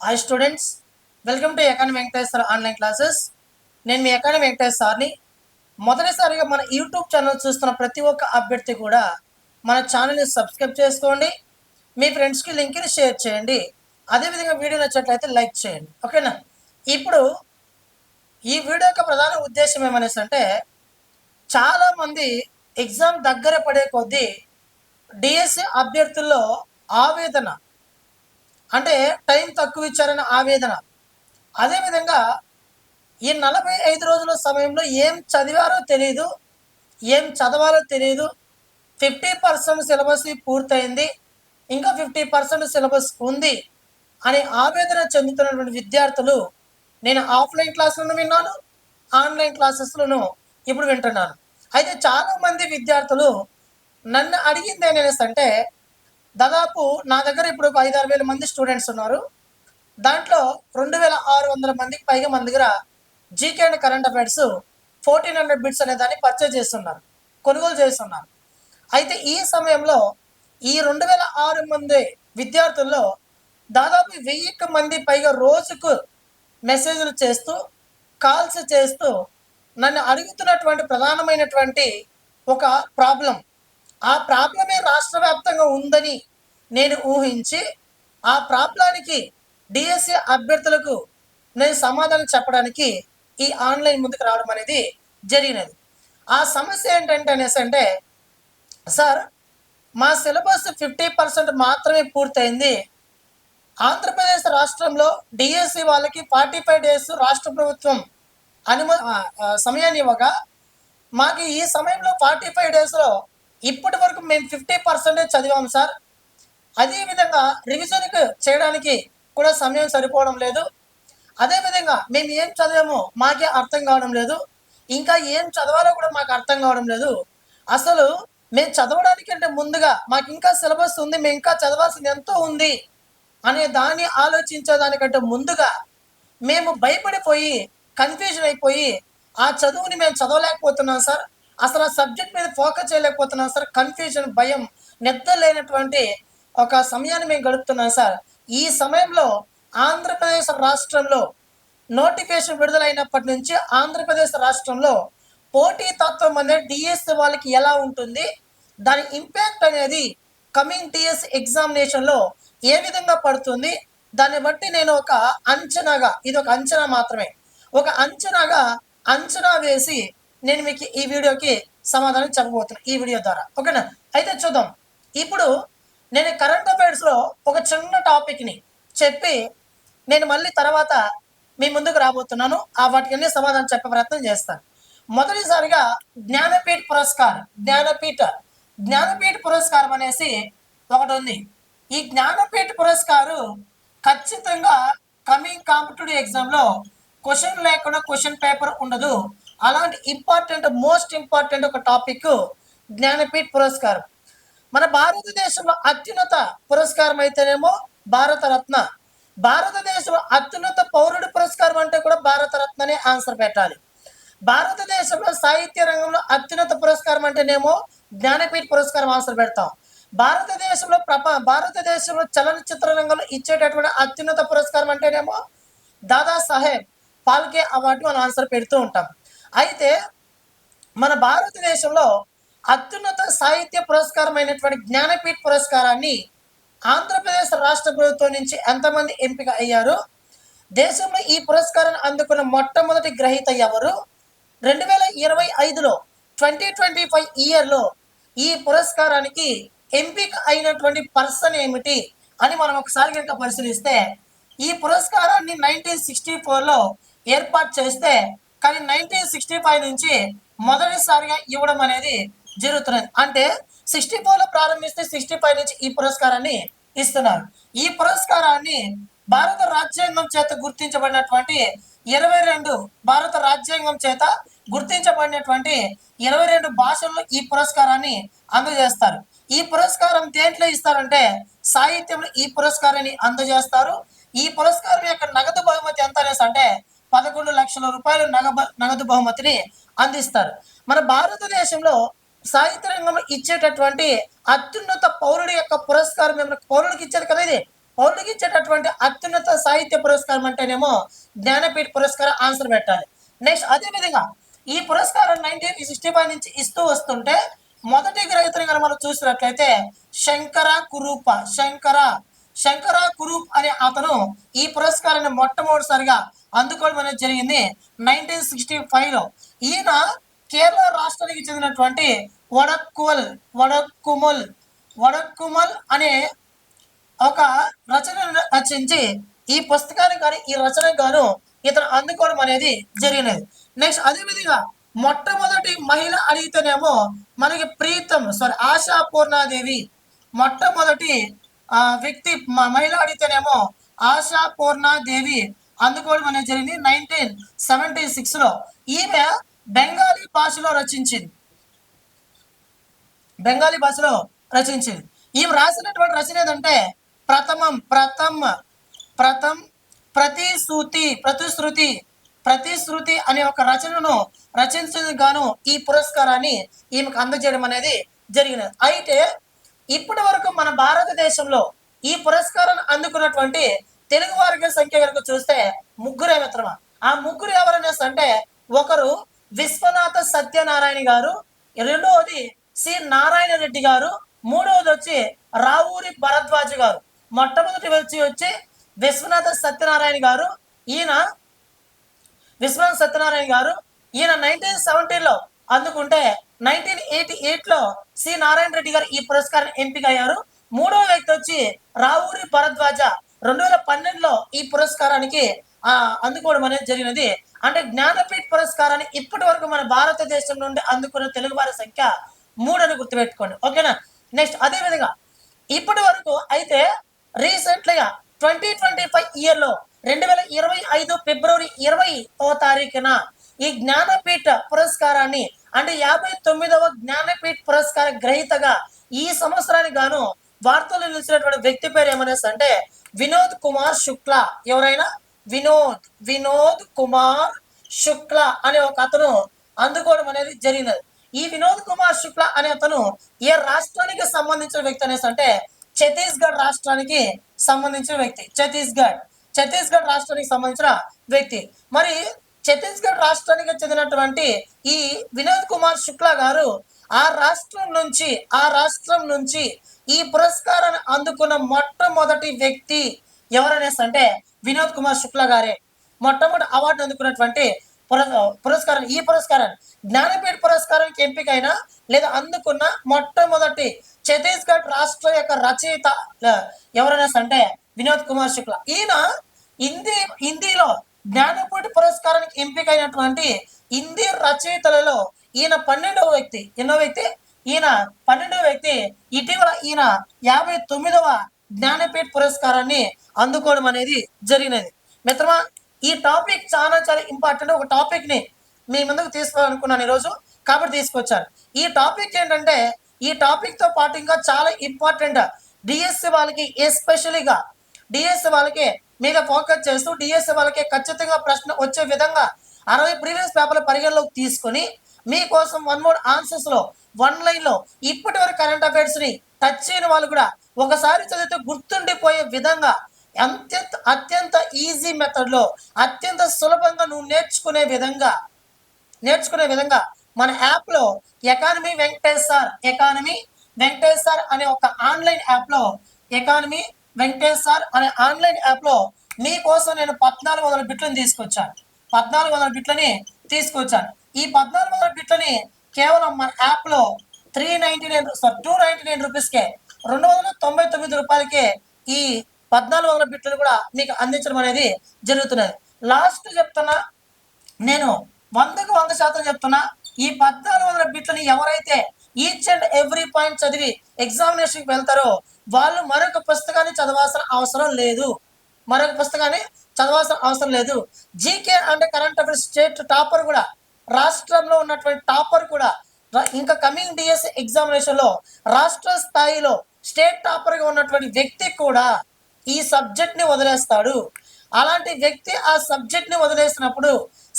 Hi students welcome to economy Venkateswara online classes నేను మీ economy Venkateswara సార్ని. మొదటిసారిగా మన యూట్యూబ్ ఛానల్ చూస్తున్న ప్రతి ఒక్క అభ్యర్థి కూడా మన ఛానల్ని సబ్స్క్రైబ్ చేసుకోండి. మీ ఫ్రెండ్స్కి లింక్ని షేర్ చేయండి. అదేవిధంగా వీడియో నచ్చినట్లయితే లైక్ చేయండి. ఓకేనా ఇప్పుడు ఈ వీడియో యొక్క ప్రధాన ఉద్దేశం ఏమనేసి అంటే చాలామంది ఎగ్జామ్ దగ్గర పడే కొద్దీ డిఎస్సి అభ్యర్థుల్లో ఆవేదన అంటే టైం తక్కువ ఇచ్చారన్న ఆవేదన. అదేవిధంగా ఈ నలభై ఐదు రోజుల సమయంలో ఏం చదివారో తెలియదు ఏం చదవాలో తెలియదు ఫిఫ్టీ పర్సెంట్ సిలబస్ పూర్తయింది ఇంకా ఫిఫ్టీ పర్సెంట్ సిలబస్ ఉంది అని ఆవేదన చెందుతున్నటువంటి విద్యార్థులు నేను ఆఫ్లైన్ క్లాసులను విన్నాను ఆన్లైన్ క్లాసెస్లను ఇప్పుడు వింటున్నాను. అయితే చాలామంది విద్యార్థులు నన్ను అడిగింది ఏంటనేసి అంటే దాదాపు నా దగ్గర ఇప్పుడు ఒక ఐదారు వేల మంది స్టూడెంట్స్ ఉన్నారు. దాంట్లో రెండు వేల ఆరు వందల మందికి పైగా మన దగ్గర GK and current affairs fourteen hundred bits అనే దాన్ని పర్చేజ్ చేస్తున్నారు. కొనుగోలు చేస్తున్నారు. అయితే ఈ సమయంలో ఈ రెండు వేల ఆరు మంది విద్యార్థుల్లో దాదాపు వెయ్యికి మంది పైగా రోజుకు మెసేజ్లు చేస్తూ కాల్స్ చేస్తూ నన్ను అడుగుతున్నటువంటి ప్రధానమైనటువంటి ఒక ప్రాబ్లం ఆ ప్రాబ్లమే రాష్ట్ర వ్యాప్తంగా ఉందని నేను ఊహించి ఆ ప్రాబ్లానికి డిఎస్సి అభ్యర్థులకు నేను సమాధానం చెప్పడానికి ఈ ఆన్లైన్ ముందుకు రావడం అనేది జరిగినది. ఆ సమస్య ఏంటంటే అనేసి అంటే సార్ మా సిలబస్ ఫిఫ్టీ పర్సెంట్ మాత్రమే పూర్తయింది. ఆంధ్రప్రదేశ్ రాష్ట్రంలో డిఎస్సి వాళ్ళకి ఫార్టీ ఫైవ్ డేస్ రాష్ట్ర ప్రభుత్వం అనుమ సమయాన్ని ఇవ్వగా మాకు ఈ సమయంలో ఫార్టీ ఫైవ్ డేస్లో ఇప్పటి వరకు మేము ఫిఫ్టీ పర్సెంటేజ్ చదివాం సార్. అదేవిధంగా రివిజన్కి చేయడానికి కూడా సమయం సరిపోవడం లేదు. అదేవిధంగా మేము ఏం చదివామో మాకే అర్థం కావడం లేదు. ఇంకా ఏం చదవాలో కూడా మాకు అర్థం కావడం లేదు. అసలు మేము చదవడానికి అంటే ముందుగా మాకు ఇంకా సిలబస్ ఉంది మేము ఇంకా చదవాల్సింది ఎంతో ఉంది అనే దాన్ని ఆలోచించేదానికంటే ముందుగా మేము భయపడిపోయి కన్ఫ్యూజన్ అయిపోయి ఆ చదువుని మేము చదవలేకపోతున్నాం సార్. అసలు ఆ సబ్జెక్ట్ మీద ఫోకస్ చేయలేకపోతున్నాం సార్. కన్ఫ్యూజన్ భయం నిద్ర లేనటువంటి ఒక సమయాన్ని మేము గడుపుతున్నాం సార్. ఈ సమయంలో ఆంధ్రప్రదేశ్ రాష్ట్రంలో నోటిఫికేషన్ విడుదలైనప్పటి నుంచి ఆంధ్రప్రదేశ్ రాష్ట్రంలో పోటీ తత్వం అనేది డిఎస్సి వాళ్ళకి ఎలా ఉంటుంది? దాని ఇంపాక్ట్ అనేది కమింగ్ టిఎస్ ఎగ్జామినేషన్లో ఏ విధంగా పడుతుంది? దాన్ని బట్టి నేను ఒక అంచనాగా ఇది ఒక అంచనా మాత్రమే. ఒక అంచనాగా అంచనా వేసి నేను మీకు ఈ వీడియోకి సమాధానం చెప్పబోతున్నాను ఈ వీడియో ద్వారా. ఓకేనా? అయితే చూద్దాం. ఇప్పుడు నేను కరెంట్ అఫైర్స్లో ఒక చిన్న టాపిక్ని చెప్పి నేను మళ్ళీ తర్వాత మీ ముందుకు రాబోతున్నాను. ఆ వాటికన్నీ సమాధానం చెప్పే ప్రయత్నం చేస్తాను. మొదటిసారిగా జ్ఞానపీఠ పురస్కార్ జ్ఞానపీఠ జ్ఞానపీఠ పురస్కారం అనేసి ఒకటి ఉంది. ఈ జ్ఞానపీఠ పురస్కారు ఖచ్చితంగా కమింగ్ కాంపిటేటివ్ ఎగ్జామ్లో క్వశ్చన్ లేకుండా క్వశ్చన్ పేపర్ ఉండదు. అలాంటి ఇంపార్టెంట్ మోస్ట్ ఇంపార్టెంట్ ఒక టాపిక్ జ్ఞానపీఠ పురస్కారం. మన భారతదేశంలో అత్యున్నత పురస్కారం అయితేనేమో భారతరత్న. భారతదేశంలో అత్యున్నత పౌరుడి పురస్కారం అంటే కూడా భారతరత్ననే ఆన్సర్ పెట్టాలి. భారతదేశంలో సాహిత్య రంగంలో అత్యున్నత పురస్కారం అంటేనేమో జ్ఞానపీఠ పురస్కారం ఆన్సర్ పెడతాం. భారతదేశంలో ప్రప భారతదేశంలో చలనచిత్ర రంగంలో ఇచ్చేటటువంటి అత్యున్నత పురస్కారం అంటేనేమో దాదా సాహెబ్ పాల్కే అవార్డు మనం ఆన్సర్ పెడుతూ ఉంటాం. అయితే మన భారతదేశంలో అత్యున్నత సాహిత్య పురస్కారం అయినటువంటి జ్ఞానపీఠ పురస్కారాన్ని ఆంధ్రప్రదేశ్ రాష్ట్ర ప్రభుత్వం నుంచి ఎంతమంది ఎంపిక అయ్యారు? దేశంలో ఈ పురస్కారాన్ని అందుకున్న మొట్టమొదటి గ్రహీత ఎవరు? రెండు వేల ఇరవై ఐదులో ట్వంటీ ట్వంటీ ఫైవ్ ఇయర్లో ఈ పురస్కారానికి ఎంపిక అయినటువంటి పర్సన్ ఏమిటి అని మనం ఒకసారి కనుక పరిశీలిస్తే ఈ పురస్కారాన్ని నైన్టీన్ సిక్స్టీ ఫోర్లో ఏర్పాటు చేస్తే కానీ నైన్టీన్ సిక్స్టీ ఫైవ్ నుంచి మొదటిసారిగా ఇవ్వడం అనేది జరుగుతున్నది అంటే సిక్స్టీ ఫోర్లో ప్రారంభిస్తే సిక్స్టీ ఫైవ్ నుంచి ఈ పురస్కారాన్ని ఇస్తున్నారు. ఈ పురస్కారాన్ని భారత రాజ్యాంగం చేత గుర్తించబడినటువంటి ఇరవై రెండు భారత రాజ్యాంగం చేత గుర్తించబడినటువంటి ఇరవై రెండు భాషల్లో ఈ పురస్కారాన్ని అందజేస్తారు. ఈ పురస్కారం దేంట్లో ఇస్తారంటే సాహిత్యంలో ఈ పురస్కారాన్ని అందజేస్తారు. ఈ పురస్కారం యొక్క నగదు బహుమతి ఎంత అనేసి అంటే పదకొండు లక్షల రూపాయలు నగబ నగదు బహుమతిని అందిస్తారు. మన భారతదేశంలో సాహిత్య రంగంలో ఇచ్చేటటువంటి అత్యున్నత పౌరుడి యొక్క పురస్కారం ఏమైనా పౌరుడికి ఇచ్చేది కదా ఇది? పౌరుడికి ఇచ్చేటటువంటి అత్యున్నత సాహిత్య పురస్కారం అంటేనేమో జ్ఞానపీఠ పురస్కారం ఆన్సర్ పెట్టాలి. నెక్స్ట్ అదే విధంగా ఈ పురస్కారం నైన్టీన్ సిక్స్టీ ఫైవ్ నుంచి ఇస్తూ వస్తుంటే మొదటి గ్రహీతని కనుక మనం చూసినట్లయితే శంకర కురూప శంకర శంకర కురూప్ అనే అతను ఈ పురస్కారాన్ని మొట్టమొదటిసారిగా అందుకోవడం అనేది జరిగింది నైన్టీన్ సిక్స్టీ ఫైవ్లో. ఈయన కేరళ రాష్ట్రానికి చెందినటువంటి వడక్కువల్ వడక్కుమల్ వడక్కుమల్ అనే ఒక రచన రచించి ఈ పుస్తకానికి కానీ ఈ రచనకు గాను ఇతను అందుకోవడం అనేది జరిగినది. నెక్స్ట్ అదే విధంగా మొట్టమొదటి మహిళ అడిగితేనేమో మనకి ప్రీతం సారీ ఆశా పూర్ణాదేవి. మొట్టమొదటి ఆ వ్యక్తి మహిళ అడిగితేనేమో ఆశా పూర్ణాదేవి. అందుకోవడం అనేది జరిగింది నైన్టీన్ సెవెంటీ సిక్స్లో. ఈమె బెంగాలీ భాషలో రచించింది. బెంగాలీ భాషలో రచించింది. ఈమె రాసినటువంటి రచన ఏదంటే ప్రథమం ప్రథమ ప్రథం ప్రతిశ్రుతి ప్రతిశ్రుతి ప్రతిశ్రుతి అనే ఒక రచనను రచించేందుకు గాను ఈ పురస్కారాన్ని ఈమెకు అందజేయడం అనేది జరిగినది. అయితే ఇప్పటి వరకు మన భారతదేశంలో ఈ పురస్కారాన్ని అందుకున్నటువంటి తెలుగు వారి సంఖ్య వరకు చూస్తే ముగ్గురే మిత్రమా ఆ ముగ్గురు ఎవరనేసి అంటే ఒకరు విశ్వనాథ సత్యనారాయణ గారు రెండవది సి నారాయణ రెడ్డి గారు మూడవది వచ్చి రావూరి భరద్వాజ్ గారు. మొట్టమొదటి వచ్చి వచ్చి విశ్వనాథ సత్యనారాయణ గారు ఈయన విశ్వనాథ సత్యనారాయణ గారు ఈయన నైన్టీన్ సెవెంటీలో అందుకుంటే నైన్టీన్ ఎయిటీ ఎయిట్లో సి నారాయణ రెడ్డి గారు ఈ పురస్కారం ఎంపిక అయ్యారు మూడవ వ్యక్తి వచ్చి రావూరి భరద్వాజ. రెండు వేల పన్నెండులో ఈ పురస్కారానికి ఆ అందుకోవడం అనేది జరిగినది. అంటే జ్ఞానపీఠ పురస్కారాన్ని ఇప్పటి వరకు మన భారతదేశం నుండి అందుకున్న తెలుగు వారి సంఖ్య మూడు అని గుర్తుపెట్టుకోండి. ఓకేనా? నెక్స్ట్ అదే విధంగా ఇప్పటి వరకు అయితే రీసెంట్లీగా ట్వంటీ ట్వంటీ ఫైవ్ ఇయర్లో రెండు వేల ఇరవై ఐదు ఫిబ్రవరి ఇరవై ఓ తారీఖున ఈ జ్ఞానపీఠ పురస్కారాన్ని అంటే యాభై తొమ్మిదవ జ్ఞానపీఠ పురస్కార గ్రహీతగా ఈ సంవత్సరానికి గాను వార్తలు నిలిచినటువంటి వ్యక్తి పేరు ఏమనేసి అంటే వినోద్ కుమార్ శుక్ల. ఎవరైనా? వినోద్ వినోద్ కుమార్ శుక్ల అనే ఒక అతను అందుకోవడం అనేది జరిగినది. ఈ వినోద్ కుమార్ శుక్ల అనే అతను ఏ రాష్ట్రానికి సంబంధించిన వ్యక్తి అనేసి అంటే ఛత్తీస్గఢ్ రాష్ట్రానికి సంబంధించిన వ్యక్తి. ఛత్తీస్గఢ్ ఛత్తీస్గఢ్ రాష్ట్రానికి సంబంధించిన వ్యక్తి. మరి ఛత్తీస్గఢ్ రాష్ట్రానికి చెందినటువంటి ఈ వినోద్ కుమార్ శుక్లా గారు ఆ రాష్ట్రం నుంచి ఆ రాష్ట్రం నుంచి ఈ పురస్కారాన్ని అందుకున్న మొట్టమొదటి వ్యక్తి ఎవరనేసి అంటే వినోద్ కుమార్ శుక్లా గారే. మొట్టమొదటి అవార్డు అందుకున్నటువంటి పురస్కారం ఈ పురస్కారం జ్ఞానపీఠ పురస్కారానికి ఎంపికైన లేదా అందుకున్న మొట్టమొదటి ఛత్తీస్గఢ్ రాష్ట్ర యొక్క రచయిత ల- ఎవరైనా అంటే వినోద్ కుమార్ శుక్ల. ఈయన హిందీ హిందీలో జ్ఞానపీఠ పురస్కారానికి ఎంపికైనటువంటి హిందీ రచయితలలో ఈయన పన్నెండవ వ్యక్తి. ఎన్నో వ్యక్తి? ఈయన పన్నెండవ వ్యక్తి. ఇటీవల ఈయన యాభై తొమ్మిదవ జ్ఞానపీఠ పురస్కారాన్ని అందుకోవడం అనేది జరిగినది. మిత్రమా ఈ టాపిక్ చాలా చాలా ఇంపార్టెంట్. ఒక టాపిక్ని మీ ముందుకు తీసుకోవాలనుకున్నాను ఈరోజు కాబట్టి తీసుకొచ్చాను. ఈ టాపిక్ ఏంటంటే ఈ టాపిక్తో పాటు ఇంకా చాలా ఇంపార్టెంట్. డిఎస్సి వాళ్ళకి ఎస్పెషలీగా డిఎస్సి వాళ్ళకి మీద ఫోకస్ చేస్తూ డిఎస్సి వాళ్ళకి ఖచ్చితంగా ప్రశ్న వచ్చే విధంగా అరవై ప్రీవియస్ పేపర్లు పరిగణలోకి తీసుకొని మీకోసం వన్ మోర్ ఆన్సర్స్లో వన్ లైన్లో ఇప్పటి వరకు కరెంట్ అఫైర్స్ని టచ్ చేయని వాళ్ళు కూడా ఒకసారి చదివితే గుర్తుండిపోయే విధంగా అత్యంత అత్యంత ఈజీ మెథడ్లో అత్యంత సులభంగా నువ్వు నేర్చుకునే విధంగా నేర్చుకునే విధంగా మన యాప్లో economy Venkatesh sir economy Venkatesh sir అనే ఒక ఆన్లైన్ యాప్లో ఎకానమీ వెంకటేష్ సార్ అనే ఆన్లైన్ యాప్లో మీకోసం నేను పద్నాలుగు వందల బిట్లను తీసుకొచ్చాను. పద్నాలుగు వందల బిట్లని తీసుకొచ్చాను. ఈ పద్నాలుగు వందల బిట్లని కేవలం మన యాప్లో three ninety nine sorry two ninety nine రూపీస్కే రెండు వందల తొంభై తొమ్మిది రూపాయలకే ఈ పద్నాలుగు వందల బిట్లను కూడా మీకు అందించడం అనేది జరుగుతున్నది. లాస్ట్ చెప్తున్నా నేను వందకు వంద శాతం చెప్తున్నా ఈ పద్నాలుగు వందల బిట్లని ఎవరైతే ఈచ్ అండ్ ఎవ్రీ పాయింట్ చదివి ఎగ్జామినేషన్కి వెళ్తారో వాళ్ళు మరొక పుస్తకాన్ని చదవాల్సిన అవసరం లేదు. మరొక పుస్తకాన్ని చదవాల్సిన అవసరం లేదు. జీకే అంటే కరెంట్ అఫైర్స్ స్టేట్ టాపర్ కూడా రాష్ట్రంలో ఉన్నటువంటి టాపర్ కూడా ఇంకా కమింగ్ డిఎస్ ఎగ్జామినేషన్లో రాష్ట్ర స్థాయిలో స్టేట్ టాపర్గా ఉన్నటువంటి వ్యక్తి కూడా ఈ సబ్జెక్ట్ని వదిలేస్తాడు. అలాంటి వ్యక్తి ఆ సబ్జెక్ట్ని వదిలేసినప్పుడు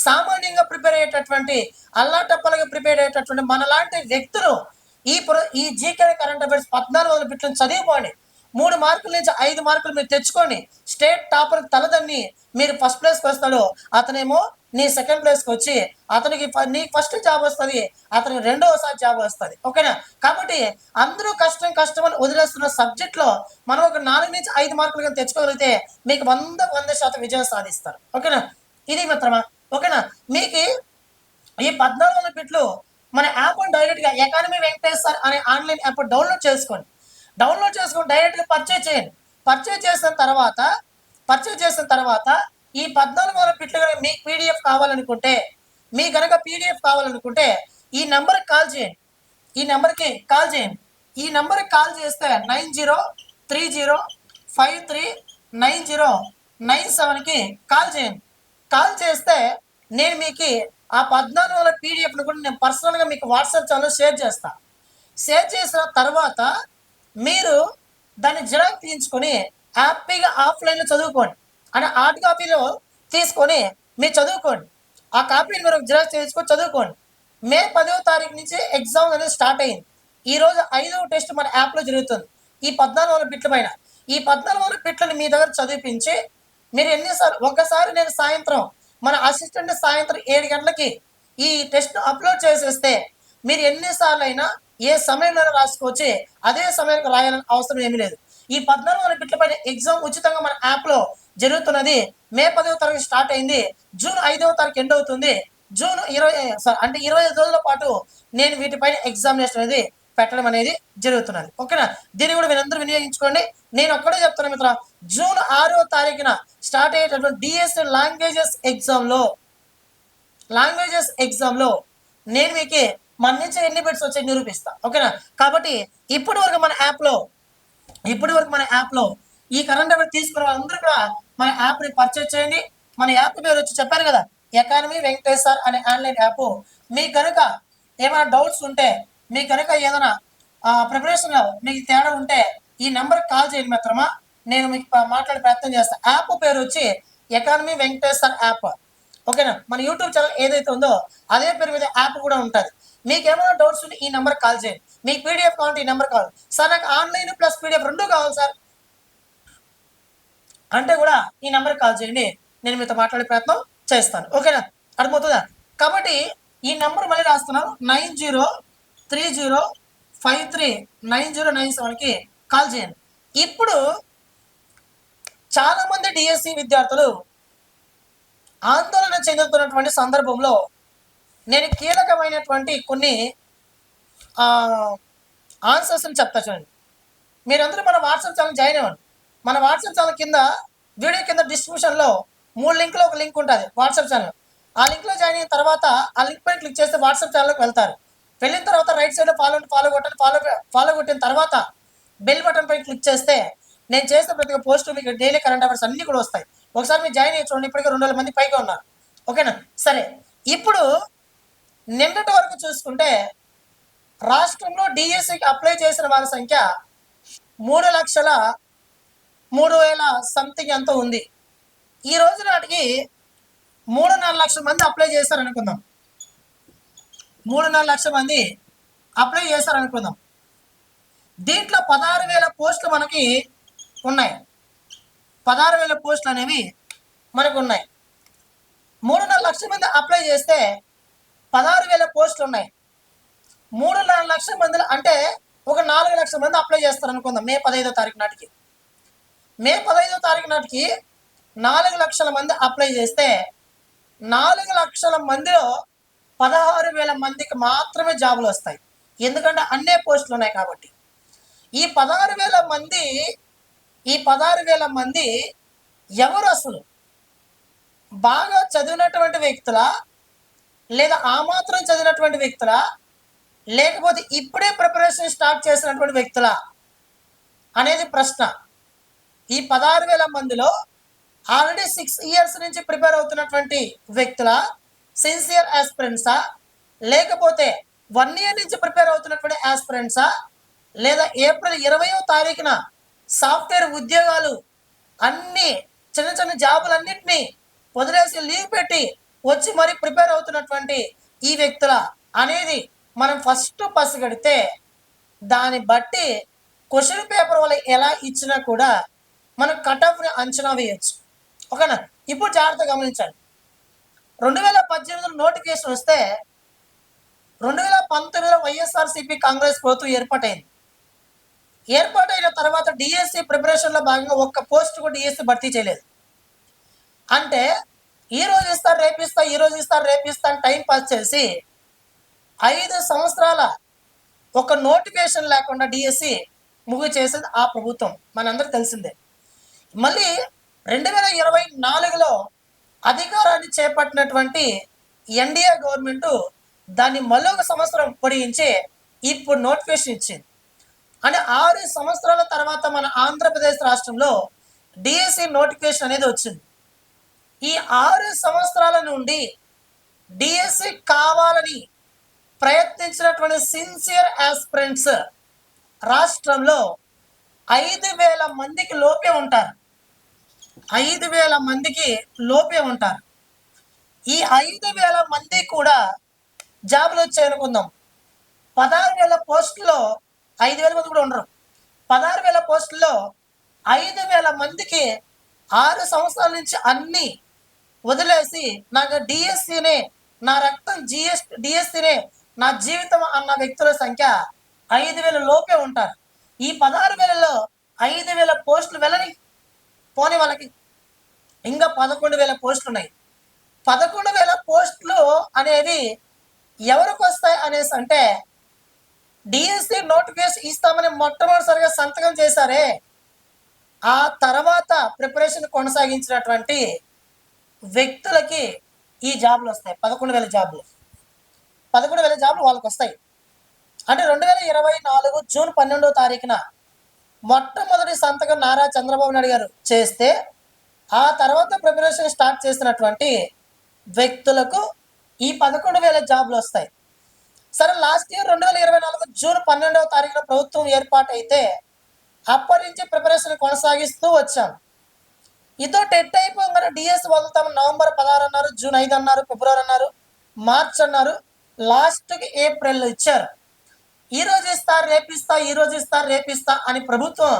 సామాన్యంగా ప్రిపేర్ అయ్యేటటువంటి అల్లాటప్పలుగా ప్రిపేర్ అయ్యేటటువంటి మనలాంటి వ్యక్తులు ఈ ఈ జీకే కరెంట్ అఫైర్స్ పద్నాలుగు వందల బిట్లను చదివిపోండి. మూడు మార్కుల నుంచి ఐదు మార్కులు మీరు తెచ్చుకొని స్టేట్ టాపర్ తలదన్ని మీరు ఫస్ట్ ప్లేస్కి వస్తాడు. అతనేమో నీ సెకండ్ ప్లేస్కి వచ్చి అతనికి నీ నీకు ఫస్ట్ జాబ్ వస్తుంది అతనికి రెండవసారి జాబ్ వస్తుంది. ఓకేనా? కాబట్టి అందరూ కష్టం కష్టం అని వదిలేస్తున్న సబ్జెక్ట్లో మనం ఒక నాలుగు నుంచి ఐదు మార్కులు కానీ తెచ్చుకోగలిగితే మీకు వంద వంద శాతం విజయం సాధిస్తారు. ఓకేనా? ఇది మిత్రమా? ఓకేనా? మీకు ఈ పద్నాలుగు వందల బిట్లు మన యాప్ డైరెక్ట్గా ఎకానమీ వెంకటేశ్వర్ అనే ఆన్లైన్ యాప్ డౌన్లోడ్ చేసుకోండి. డౌన్లోడ్ చేసుకొని డైరెక్ట్గా పర్చేజ్ చేయండి. పర్చేజ్ చేసిన తర్వాత పర్చేజ్ చేసిన తర్వాత ఈ పద్నాలుగు వందల పిట్లు కనుక మీకు పీడిఎఫ్ కావాలనుకుంటే మీ కనుక పీడిఎఫ్ కావాలనుకుంటే ఈ నెంబర్కి కాల్ చేయండి. ఈ నెంబర్కి కాల్ చేయండి. ఈ నెంబర్కి కాల్ చేస్తే nine zero three zero five three nine zero nine సెవెన్కి కాల్ చేయండి. కాల్ చేస్తే నేను మీకు ఆ పద్నాలుగు వందల పీడిఎఫ్ను కూడా నేను పర్సనల్గా మీకు వాట్సాప్ ఛానల్ షేర్ చేస్తాను షేర్ చేసిన తర్వాత మీరు దాన్ని జిరాక్ తీయించుకొని హ్యాపీగా ఆఫ్లైన్లో చదువుకోండి. అంటే హార్డ్ కాపీలో తీసుకొని మీరు చదువుకోండి. ఆ కాపీని మీరు జిరాక్స్ చేసుకొని చదువుకోండి. మే పదవ తారీఖు నుంచి ఎగ్జామ్ అనేది స్టార్ట్ అయింది. ఈ రోజు ఐదవ టెస్ట్ మన యాప్లో జరుగుతుంది. ఈ పద్నాలుగు వందల బిట్ల పైన. ఈ పద్నాలుగు వందల బిట్లను మీ దగ్గర చదివించి మీరు ఎన్నిసార్లు ఒకసారి నేను సాయంత్రం మన అసిస్టెంట్ సాయంత్రం ఏడు గంటలకి ఈ టెస్ట్ అప్లోడ్ చేసేస్తే మీరు ఎన్నిసార్లు అయినా ఏ సమయంలో రాసుకోవచ్చు. అదే సమయానికి రాయాలని అవసరం ఏమీ లేదు. ఈ పద్నాలుగు వందల బిట్ల పైన ఎగ్జామ్ ఉచితంగా మన యాప్లో జరుగుతున్నది. మే పదవ తారీఖు స్టార్ట్ అయింది. జూన్ ఐదవ తారీఖు ఎండ్ అవుతుంది. జూన్ ఇరవై అంటే ఇరవై ఐదు రోజుల పాటు నేను వీటిపైన ఎగ్జామినేషన్ అనేది పెట్టడం అనేది జరుగుతున్నది. ఓకేనా? దీన్ని కూడా మీరందరూ వినియోగించుకోండి. నేను ఒక్కడే చెప్తాను మిత్ర జూన్ ఆరో తారీఖున స్టార్ట్ అయ్యేటటువంటి డిఎస్సి లాంగ్వేజెస్ ఎగ్జామ్లో లాంగ్వేజెస్ ఎగ్జామ్లో నేను మీకు మన నుంచి ఎన్ని బిట్స్ వచ్చాయి నిరూపిస్తా. ఓకేనా? కాబట్టి ఇప్పటి వరకు మన యాప్లో ఇప్పటి వరకు మన యాప్లో ఈ కరెంట్ అఫైర్ తీసుకున్న వాళ్ళందరూ కూడా మన యాప్ని పర్చేజ్ చేయండి. మన యాప్ పేరు వచ్చి చెప్పారు కదా ఎకానమీ వెంకటేశ్వర్ అనే ఆన్లైన్ యాప్ మీకు కనుక ఏమైనా డౌట్స్ ఉంటే మీకు కనుక ఏదైనా ప్రిపరేషన్లో మీకు తేడా ఉంటే ఈ నెంబర్కి కాల్ చేయండి మిత్రమా. నేను మీకు మాట్లాడే ప్రయత్నం చేస్తాను యాప్ పేరు వచ్చి ఎకానమీ వెంకటేశ్వర్ యాప్ ఓకేనా? మన యూట్యూబ్ ఛానల్ ఏదైతే ఉందో అదే పేరు మీద యాప్ కూడా ఉంటుంది. మీకు ఏమైనా డౌట్స్ ఉంటే ఈ నెంబర్ కాల్ చేయండి. మీకు పీడిఎఫ్ కావాలంటే ఈ నెంబర్ కావాలి సార్ నాకు ఆన్లైన్ ప్లస్ పీడిఎఫ్ రెండు కావాలి సార్. అంటే కూడా ఈ నెంబర్ కాల్ చేయండి. నేను మీతో మాట్లాడే ప్రయత్నం చేస్తాను. ఓకేనా? అర్థమవుతుందా? కాబట్టి ఈ నెంబర్ మళ్ళీ రాస్తున్నాను. Nine zero three zero five three nine zero nine సెవెన్కి కాల్ చేయండి. ఇప్పుడు చాలామంది డిఎస్సి విద్యార్థులు ఆందోళన చెందుతున్నటువంటి సందర్భంలో నేను కీలకమైనటువంటి కొన్ని ఆన్సర్స్ని చెప్తా చూడండి. మీరందరూ మన వాట్సాప్ ఛానల్ జాయిన్ అవ్వండి. మన వాట్సాప్ ఛానల్ కింద వీడియో కింద డిస్క్రిప్షన్లో మూడు లింక్లో ఒక లింక్ ఉంటుంది వాట్సాప్ ఛానల్. ఆ లింక్లో జాయిన్ అయిన తర్వాత ఆ లింక్ పైన క్లిక్ చేస్తే వాట్సాప్ ఛానల్కి వెళ్తారు. వెళ్ళిన తర్వాత రైట్ సైడ్లో ఫాలో ఫాలో కొట్టండి ఫాలో ఫాలో కొట్టిన తర్వాత బెల్ బటన్ పైన క్లిక్ చేస్తే నేను చేసిన ప్రతి ఒక్క పోస్ట్ మీకు డైలీ కరెంట్ అఫైర్స్ అన్నీ కూడా వస్తాయి. ఒకసారి మీరు జాయిన్ అయ్యి చూడండి ఇప్పటికే రెండు వేల మంది పైగా ఉన్నారు. ఓకేనా? సరే ఇప్పుడు నిన్నటి వరకు చూసుకుంటే రాష్ట్రంలో డిఎస్సికి అప్లై చేసిన వారి సంఖ్య మూడు లక్షల మూడు వేల సంథింగ్ ఎంతో ఉంది. ఈ రోజు నాటికి మూడున్నర లక్షల మంది అప్లై చేశారు అనుకుందాం మూడున్నర లక్షల మంది అప్లై చేశారు అనుకుందాం దీంట్లో పదహారు వేల పోస్టులు మనకి ఉన్నాయి. పదహారు వేల పోస్టులు అనేవి మనకు ఉన్నాయి మూడున్నర లక్షల మంది అప్లై చేస్తే పదహారు వేల పోస్టులు ఉన్నాయి. మూడున్నర లక్షల మందిలో అంటే ఒక నాలుగు లక్షల మంది అప్లై చేస్తారు అనుకుందాం మే పదహైదో తారీఖు నాటికి. మే పదహైదో తారీఖు నాటికి నాలుగు లక్షల మంది అప్లై చేస్తే నాలుగు లక్షల మందిలో పదహారు వేల మందికి మాత్రమే జాబులు వస్తాయి. ఎందుకంటే అన్నే పోస్టులు ఉన్నాయి కాబట్టి. ఈ పదహారు వేల మంది ఈ పదహారు వేల మంది ఎవరు అసలు? బాగా చదివినటువంటి వ్యక్తుల? లేదా ఆ మాత్రం చదివినటువంటి వ్యక్తుల? లేకపోతే ఇప్పుడే ప్రిపరేషన్ స్టార్ట్ చేసినటువంటి వ్యక్తుల? అనేది ప్రశ్న. ఈ పదహారు వేల మందిలో ఆల్రెడీ సిక్స్ ఇయర్స్ నుంచి ప్రిపేర్ అవుతున్నటువంటి వ్యక్తుల? సిన్సియర్ ఆస్పిరెంట్సా? లేకపోతే వన్ ఇయర్ నుంచి ప్రిపేర్ అవుతున్నటువంటి ఆస్పిరెంట్సా? లేదా ఏప్రిల్ ఇరవయో తారీఖున సాఫ్ట్వేర్ ఉద్యోగాలు అన్ని చిన్న చిన్న జాబులన్నింటినీ వదిలేసి లీవ్ పెట్టి వచ్చి మరి ప్రిపేర్ అవుతున్నటువంటి ఈ వ్యక్తుల అనేది మనం ఫస్ట్ పసిగడితే దాన్ని బట్టి క్వశ్చన్ పేపర్ వల్ల ఎలా ఇచ్చినా కూడా మనం కట్ ఆఫ్ని అంచనా వేయచ్చు. ఓకేనా? ఇప్పుడు జాగ్రత్త గమనించండి. రెండు వేల పద్దెనిమిదిలో నోటిఫికేషన్ వస్తే రెండు వేల పంతొమ్మిదిలో వైఎస్ఆర్సీపీ కాంగ్రెస్ ప్రభుత్వం ఏర్పాటైంది. ఏర్పాటైన తర్వాత డిఎస్సి ప్రిపరేషన్లో భాగంగా ఒక్క పోస్ట్ కూడా డిఎస్సి భర్తీ చేయలేదు. అంటే ఈ రోజు ఇస్తారు రేపిస్తా ఈ రోజు ఇస్తారు రేపిస్తా అని టైం పాస్ చేసి ఐదు సంవత్సరాల ఒక నోటిఫికేషన్ లేకుండా డిఎస్సి ముగి చేసేది ఆ ప్రభుత్వం. మనందరూ తెలిసిందే. మళ్ళీ రెండు వేల ఇరవై నాలుగులో అధికారాన్ని చేపట్టినటువంటి ఎన్డీఏ గవర్నమెంట్ దాన్ని మరొక సంవత్సరం పొడిగించి ఇప్పుడు నోటిఫికేషన్ ఇచ్చింది. అంటే ఆరు సంవత్సరాల తర్వాత మన ఆంధ్రప్రదేశ్ రాష్ట్రంలో డిఎస్సి నోటిఫికేషన్ అనేది వచ్చింది. ఈ ఆరు సంవత్సరాల నుండి డిఎస్సి కావాలని ప్రయత్నించినటువంటి సిన్సియర్ ఆస్పిరెంట్స్ రాష్ట్రంలో ఐదు వేల మందికి లోపే ఉంటారు. ఐదు వేల మందికి లోపే ఉంటారు. ఈ ఐదు వేల మంది కూడా జాబులు వచ్చాయనుకుందాం పదహారు వేల పోస్టులో ఐదు వేల మంది కూడా ఉండరు. పదహారు వేల పోస్టుల్లో ఐదు వేల మందికి ఆరు సంవత్సరాల నుంచి అన్ని వదిలేసి నాకు డిఎస్సినే నా రక్తం జిఎస్ డిఎస్సినే నా జీవితం అన్న వ్యక్తుల సంఖ్య ఐదు వేల లోపే ఉంటారు. ఈ పదహారు వేలలో ఐదు వేల పోస్టులు వెళ్ళని పోని వాళ్ళకి ఇంకా పదకొండు వేల పోస్టులు ఉన్నాయి పదకొండు వేల పోస్టులు అనేది ఎవరికి వస్తాయి అనేసి అంటే డిఎస్సి నోటిఫికేషన్ ఇస్తామని మొట్టమొదటిసారిగా సంతకం చేశారే. ఆ తర్వాత ప్రిపరేషన్ కొనసాగించినటువంటి వ్యక్తులకి ఈ జాబులు వస్తాయి. పదకొండు వేల జాబులు. పదకొండు వేల జాబులు వాళ్ళకి వస్తాయి అంటే రెండు వేల ఇరవై నాలుగు జూన్ పన్నెండో తారీఖున మొట్టమొదటి సంతకం నారా చంద్రబాబు నాయుడు గారు చేస్తే ఆ తర్వాత ప్రిపరేషన్ స్టార్ట్ చేసినటువంటి వ్యక్తులకు ఈ పదకొండు వేల జాబులు వస్తాయి. సరే లాస్ట్ ఇయర్ రెండు వేల ఇరవై నాలుగు జూన్ పన్నెండవ తారీఖున ప్రభుత్వం ఏర్పాటు అయితే అప్పటి నుంచి ప్రిపరేషన్ కొనసాగిస్తూ వచ్చాం. ఇదో టెట్ అయిపోగానే డిఎస్ వదులుతాం నవంబర్ పదహారు అన్నారు జూన్ ఐదు అన్నారు ఫిబ్రవరి అన్నారు మార్చ్ అన్నారు లాస్ట్కి ఏప్రిల్ ఇచ్చారు. ఈ రోజు ఇస్తా రేపిస్తా ఈ రోజు ఇస్తా రేపిస్తా అని ప్రభుత్వం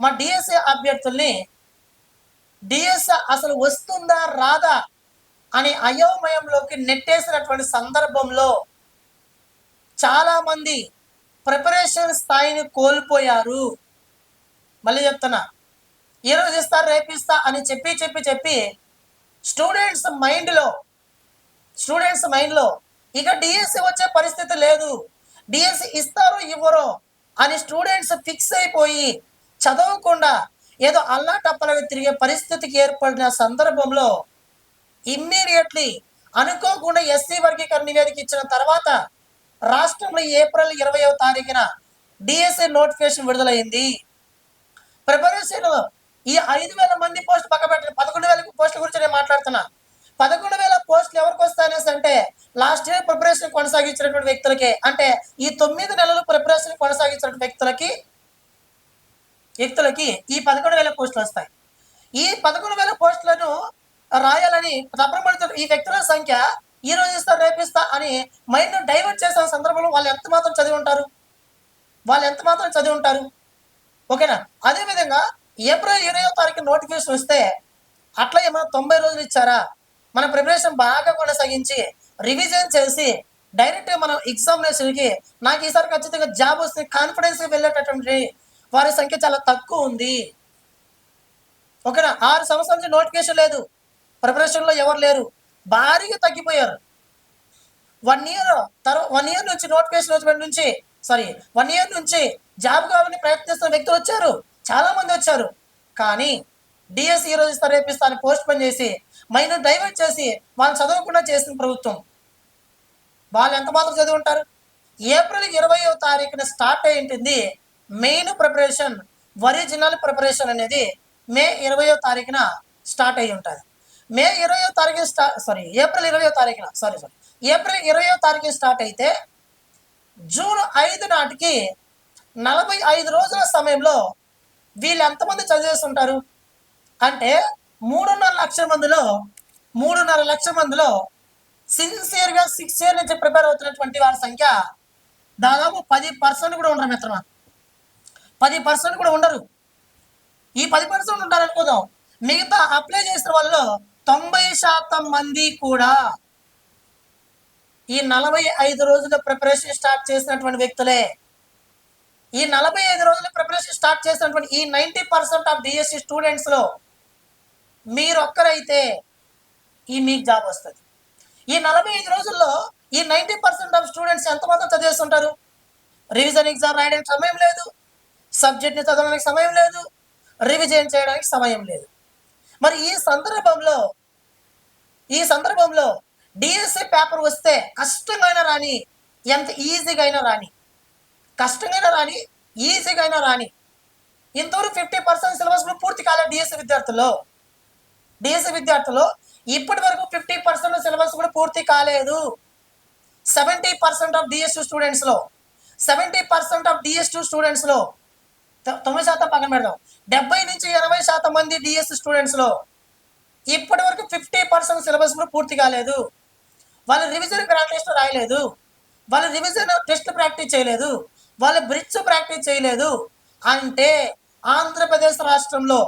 మా డిఎస్ఏ అభ్యర్థుల్ని డిఎస్ అసలు వస్తుందా రాదా అని అయోమయంలోకి నెట్టేసినటువంటి సందర్భంలో చాలా మంది ప్రిపరేషన్ స్థాయిని కోల్పోయారు. మళ్ళీ చెప్తున్నా ఈ రోజు ఇస్తా రేపిస్తా అని చెప్పి చెప్పి చెప్పి స్టూడెంట్స్ మైండ్లో స్టూడెంట్స్ మైండ్లో ఇక డిఎస్సి వచ్చే పరిస్థితి లేదు. డిఎస్సి ఇస్తారు ఇవ్వరు అని స్టూడెంట్స్ ఫిక్స్ అయిపోయి చదవకుండా ఏదో అల్లా టప్పలవి తిరిగే పరిస్థితికి ఏర్పడిన సందర్భంలో ఇమ్మీడియట్లీ అనుకోకుండా ఎస్సీ వర్గీకరణ నివేదిక ఇచ్చిన తర్వాత రాష్ట్రంలో ఏప్రిల్ ఇరవైవ తారీఖున డిఎస్ఏ నోటిఫికేషన్ విడుదలైంది. ప్రిపరేషన్ ఈ ఐదు వేల మంది పోస్ట్ పక్క పెట్టిన పదకొండు వేల పోస్టుల గురించి నేను మాట్లాడుతున్నా. పదకొండు వేల పోస్టులు ఎవరికి వస్తాయనేసి అంటే లాస్ట్ ఇయర్ ప్రిపరేషన్ కొనసాగించినటువంటి వ్యక్తులకి. అంటే ఈ తొమ్మిది నెలలు ప్రిపరేషన్ కొనసాగించిన వ్యక్తులకి వ్యక్తులకి ఈ పదకొండు వేల పోస్టులు వస్తాయి. ఈ పదకొండు వేల పోస్టులను రాయాలని ప్రపంచం ఈ వ్యక్తుల సంఖ్య ఈ రోజు ఇస్తా రేపిస్తా అని మైండ్ డైవర్ట్ చేసిన సందర్భంలో వాళ్ళు ఎంత మాత్రం చదివి ఉంటారు? వాళ్ళు ఎంత మాత్రం చదివి ఉంటారు? ఓకేనా అదేవిధంగా ఏప్రిల్ ఇరవై తారీఖు నోటిఫికేషన్ వస్తే అట్లా ఏమైనా తొంభై రోజులు ఇచ్చారా? మన ప్రిపరేషన్ బాగా కొనసాగించి రివిజన్ చేసి డైరెక్ట్ మనం ఎగ్జామినేషన్కి నాకు ఈసారి ఖచ్చితంగా జాబ్ వస్తుంది కాన్ఫిడెన్స్కి వెళ్ళేటటువంటి వారి సంఖ్య చాలా తక్కువ ఉంది. ఓకేనా ఆరు సంవత్సరాల నుంచి నోటిఫికేషన్ లేదు. ప్రిపరేషన్లో ఎవరు లేరు. భారీగా తగ్గిపోయారు. వన్ ఇయర్ తర్వాత వన్ ఇయర్ నుంచి నోటిఫికేషన్ వచ్చిన నుంచి సారీ వన్ ఇయర్ నుంచి జాబ్ కావాలని ప్రయత్నిస్తున్న వ్యక్తులు వచ్చారు. చాలా మంది వచ్చారు. కానీ డిఎస్ ఈ రోజు ఇస్తా అని పోస్ట్ పని చేసి మైనర్ డైవర్ట్ చేసి వాళ్ళు చదవకుండా చేసిన ప్రభుత్వం. వాళ్ళు ఎంత మాత్రం చదివి ఉంటారు ఏప్రిల్ ఇరవయో తారీఖున స్టార్ట్ అయి ఉంటుంది మెయిన్ ప్రిపరేషన్ ఒరిజినల్ ప్రిపరేషన్ అనేది మే ఇరవయో తారీఖున స్టార్ట్ అయి ఉంటుంది. మే ఇరవయో తారీఖు స్టార్ట్ సారీ ఏప్రిల్ ఇరవయో తారీఖున సారీ సారీ ఏప్రిల్ ఇరవయో తారీఖు స్టార్ట్ అయితే జూన్ ఐదు నాటికి నలభై ఐదు రోజుల సమయంలో వీళ్ళు ఎంతమంది చదివేస్తుంటారు అంటే మూడున్నర లక్షల మందిలో మూడున్నర లక్షల మందిలో సిన్సియర్గా సిక్స్ ఇయర్ నుంచి ప్రిపేర్ అవుతున్నటువంటి వారి సంఖ్య దాదాపు పది పర్సెంట్ కూడా ఉండరు మిత్రమా? పది పర్సెంట్ కూడా ఉండరు. ఈ పది పర్సెంట్ ఉంటారనుకుందాం మిగతా అప్లై చేసిన వాళ్ళు తొంభై శాతం మంది కూడా ఈ నలభై ఐదు రోజుల ప్రిపరేషన్ స్టార్ట్ చేసినటువంటి వ్యక్తులే. ఈ నలభై ఐదు రోజుల ప్రిపరేషన్ స్టార్ట్ చేసినటువంటి ఈ నైంటీ పర్సెంట్ ఆఫ్ డిఎస్సి స్టూడెంట్స్లో మీరు ఒక్కరైతే ఈ మీకు జాబ్ వస్తుంది. ఈ నలభై ఐదు రోజుల్లో ఈ నైంటీ పర్సెంట్ ఆఫ్ స్టూడెంట్స్ ఎంతమంది చదివేస్తుంటారు? రివిజన్ ఎగ్జామ్ రాయడానికి సమయం లేదు సబ్జెక్ట్ని చదవడానికి సమయం లేదు రివిజన్ చేయడానికి సమయం లేదు. మరి ఈ సందర్భంలో ఈ సందర్భంలో డిఎస్సి పేపర్ వస్తే కష్టంగా రాని ఎంత ఈజీగా అయినా రాని కష్టంగా రాని ఈజీగా అయినా రాని ఇంతవరకు ఫిఫ్టీ పర్సెంట్ సిలబస్ కూడా పూర్తి కాలేదు డిఎస్సి విద్యార్థుల్లో. డిఎస్సి విద్యార్థులు ఇప్పటి వరకు ఫిఫ్టీ పర్సెంట్ సిలబస్ కూడా పూర్తి కాలేదు. Seventy percent of DS స్టూడెంట్స్లో seventy percent of DS two స్టూడెంట్స్లో తొమ్మిది శాతం పక్కన పెడదాం. డెబ్బై నుంచి ఎనభై శాతం మంది డిఎస్ స్టూడెంట్స్లో ఇప్పటి వరకు ఫిఫ్టీ పర్సెంట్ సిలబస్ కూడా పూర్తి కాలేదు. వాళ్ళు రివిజన్ ప్రాక్టీస్ రాయలేదు. వాళ్ళు రివిజన్ టెస్ట్ ప్రాక్టీస్ చేయలేదు. వాళ్ళు బ్రిడ్జ్ ప్రాక్టీస్ చేయలేదు. అంటే ఆంధ్రప్రదేశ్ రాష్ట్రంలో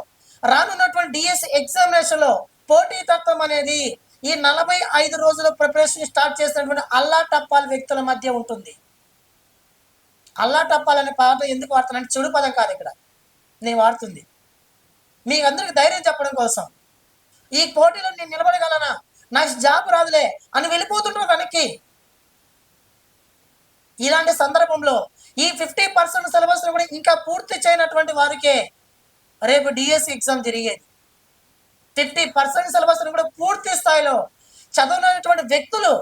రానున్నటువంటి డిఎస్ ఎగ్జామినేషన్లో పోటీతత్వం అనేది ఈ నలభై ఐదు రోజుల ప్రిపరేషన్ స్టార్ట్ చేసినటువంటి అల్లా టప్పాల వ్యక్తుల మధ్య ఉంటుంది. అల్లా టప్పాల్ అనే పాట ఎందుకు వాడుతానంటే చెడు పదం కాదు ఇక్కడ. నేను వాడుతుంది మీకు అందరికి ధైర్యం చెప్పడం కోసం. ఈ పోటీలో నేను నిలబడగలనా? నాకు జాబ్ రాదులే అని వెళ్ళిపోతుంటారు వెనక్కి. ఇలాంటి సందర్భంలో ఈ ఫిఫ్టీ పర్సెంట్ సిలబస్ కూడా ఇంకా పూర్తి చేయనటువంటి వారికే రేపు డిఎస్సి ఎగ్జామ్ జరిగేది. ఫిఫ్టీ పర్సెంట్ సిలబస్ కూడా పూర్తి స్థాయిలో చదవనటువంటి వ్యక్తులు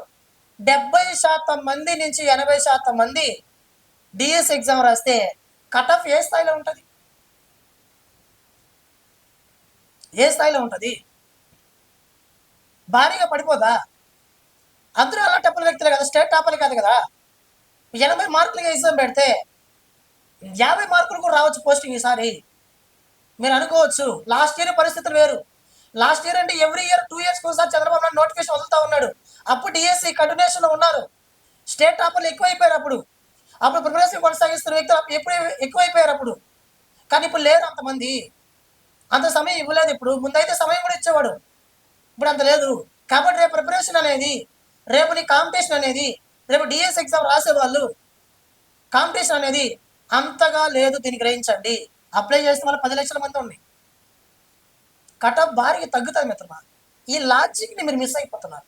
డెబ్బై శాతం మంది నుంచి ఎనభై శాతం మంది డిఎస్ ఎగ్జామ్ రాస్తే కట్ ఆఫ్ ఏ స్థాయిలో ఉంటుంది? ఏ స్థాయిలో ఉంటుంది? భారీగా పడిపోదా? అందరూ అలా టప్పుల వ్యక్తులే కదా స్టేట్ టాపర్లు కాదు కదా. ఎనభై మార్కులకి ఎగ్జామ్ పెడితే యాభై మార్కులు కూడా రావచ్చు పోస్టింగ్ ఈసారి. మీరు అనుకోవచ్చు లాస్ట్ ఇయర్ పరిస్థితులు వేరు. లాస్ట్ ఇయర్ అంటే ఎవ్రీ ఇయర్ టూ ఇయర్స్ ఒకసారి చంద్రబాబు నాయుడు నోటిఫికేషన్ వదులుతా ఉన్నాడు. అప్పుడు డిఎస్సి కంటిన్యూషన్లో ఉన్నారు. స్టేట్ టాపర్లు ఎక్కువైపోయారు అప్పుడు. అప్పుడు ప్రిపరేషన్ కొనసాగిస్తున్న వ్యక్తులు ఎప్పుడు ఎక్కువైపోయారు అప్పుడు. కానీ ఇప్పుడు లేరు అంతమంది. అంత సమయం ఇవ్వలేదు ఇప్పుడు. ముందైతే సమయం కూడా ఇచ్చేవాడు. ఇప్పుడు అంత లేదు. కాబట్టి రేపు ప్రిపరేషన్ అనేది రేపు నీ కాంపిటీషన్ అనేది రేపు డిఎస్ ఎగ్జామ్ రాసేవాళ్ళు కాంపిటీషన్ అనేది అంతగా లేదు దీన్ని గ్రహించండి. అప్లై చేసిన వాళ్ళు పది లక్షల మంది ఉంది కట్ ఆఫ్ భారీగా తగ్గుతుంది మిత్రమా? ఈ లాజిక్ని మీరు మిస్ అయిపోతున్నారు.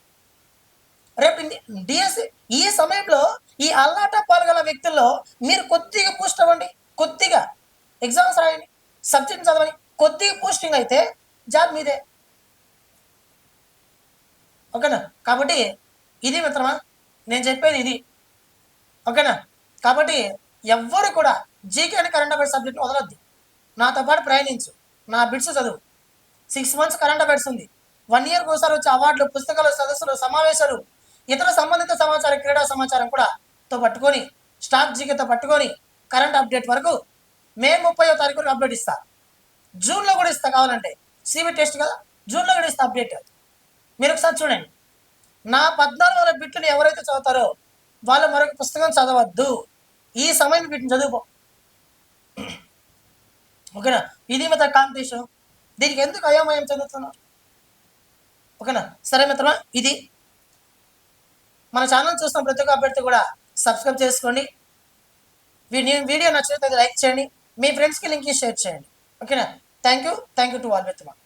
రేపు డిఎస్ ఈ సమయంలో ఈ అల్లాట పాల్గల వ్యక్తుల్లో మీరు కొద్దిగా పూస్ట్ అవ్వండి. కొద్దిగా ఎగ్జామ్స్ రాయండి. సబ్జెక్ట్ చదవండి. కొద్దిగా పోస్టింగ్ అయితే జాబ్ మీదే. ఓకేనా? కాబట్టి ఇది మిత్రమా? నేను చెప్పేది ఇది. ఓకేనా? కాబట్టి ఎవ్వరు కూడా జీకే అని కరెంట్ అఫైర్స్ సబ్జెక్ట్ వదలొద్దు. నాతో పాటు ప్రయాణించు. నా బిడ్స్ చదువు. సిక్స్ మంత్స్ కరెంట్ అఫైర్స్ ఉంది. వన్ ఇయర్ ఒకసారి వచ్చే అవార్డులు పుస్తకాలు సదస్సులు సమావేశాలు ఇతర సంబంధిత సమాచారం క్రీడా సమాచారం కూడా తో పట్టుకొని స్టాక్ జీకేతో పట్టుకొని కరెంట్ అప్డేట్ వరకు మే ముప్పై తారీఖు వరకు అప్డేట్ ఇస్తా. జూన్లో కూడా ఇస్తా కావాలంటే. సిబి టెస్ట్ కదా? జూన్లో కూడా ఇస్తా అప్డేట్. మీరు ఒకసారి చూడండి. నా పద్నాలుగు వందల బిట్లను ఎవరైతే చదువుతారో వాళ్ళు మరొక పుస్తకం చదవద్దు. ఈ సమయం వీటిని చదువుకో. ఓకేనా? ఇది మిత్ర కాంపిటీషన్ దీనికి ఎందుకు అయోమయం చెందుతున్నారు? ఓకేనా? సరే మిత్రమా ఇది. మన ఛానల్ చూస్తున్న ప్రతి ఒక్క అభ్యర్థి కూడా సబ్స్క్రైబ్ చేసుకోండి. వీడియో వీడియో నచ్చినట్లయితే లైక్ చేయండి. మీ ఫ్రెండ్స్కి లింక్ షేర్ చేయండి. ఓకేనా? thank you. Thank you to all with one.